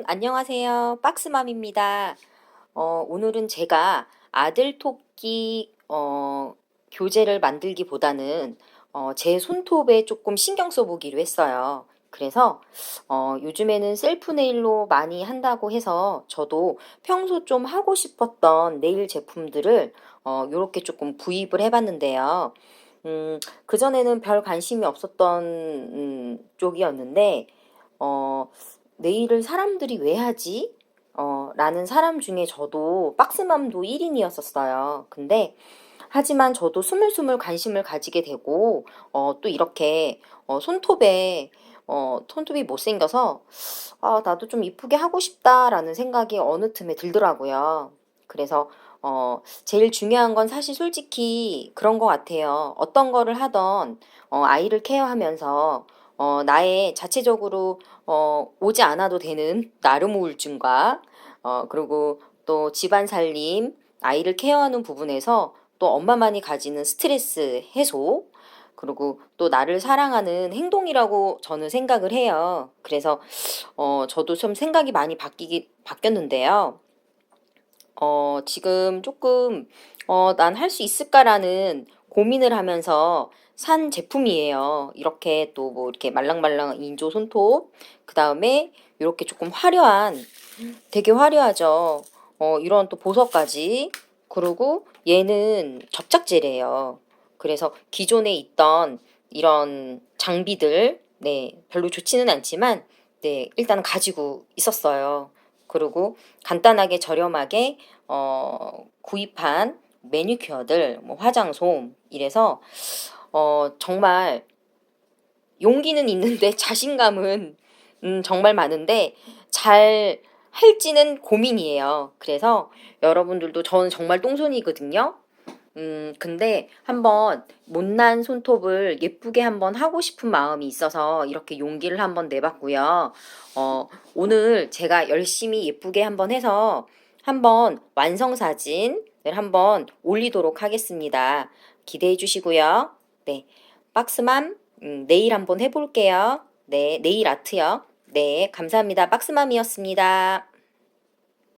여러분 안녕하세요. 박스맘입니다. 어, 오늘은 제가 아들 토끼 어, 교재를 만들기보다는 어, 제 손톱에 조금 신경 써보기로 했어요. 그래서 어, 요즘에는 셀프 네일로 많이 한다고 해서 저도 평소 좀 하고 싶었던 네일 제품들을 어, 요렇게 조금 구입을 해봤는데요. 음, 그전에는 별 관심이 없었던 음, 쪽이었는데 어, 네일을 사람들이 왜 하지? 어, 라는 사람 중에 저도 박스맘도 1인이었었어요. 근데 하지만 저도 스물스물 관심을 가지게 되고 어, 또 이렇게 어, 손톱에 어, 손톱이 못생겨서 아, 나도 좀 이쁘게 하고 싶다라는 생각이 어느 틈에 들더라고요. 그래서 어, 제일 중요한 건 사실 솔직히 그런 것 같아요. 어떤 거를 하던 어, 아이를 케어하면서 어, 나의 자체적으로 어, 오지 않아도 되는 나름 우울증과 어, 그리고 또 집안 살림, 아이를 케어하는 부분에서 또 엄마만이 가지는 스트레스 해소, 그리고 또 나를 사랑하는 행동이라고 저는 생각을 해요. 그래서 어, 저도 좀 생각이 많이 바뀌기 바뀌었는데요. 어, 지금 조금 어, 난 할 수 있을까라는 고민을 하면서 산 제품이에요. 이렇게 또 뭐 이렇게 말랑말랑 인조 손톱, 그 다음에 이렇게 조금 화려한, 되게 화려하죠. 어, 이런 또 보석까지. 그리고 얘는 접착제래요. 그래서 기존에 있던 이런 장비들, 네, 별로 좋지는 않지만, 네, 일단 가지고 있었어요. 그리고 간단하게 저렴하게, 어, 구입한 매니큐어들, 뭐 화장솜, 이래서, 어, 정말 용기는 있는데 자신감은 음, 정말 많은데 잘 할지는 고민이에요. 그래서 여러분들도 저는 정말 똥손이거든요. 음, 근데 한번 못난 손톱을 예쁘게 한번 하고 싶은 마음이 있어서 이렇게 용기를 한번 내봤고요. 어, 오늘 제가 열심히 예쁘게 한번 해서 한번 완성 사진을 한번 올리도록 하겠습니다. 기대해 주시고요. 네. 박스맘, 음, 내일 한번 해볼게요. 네. 네일 아트요. 네. 감사합니다. 박스맘이었습니다.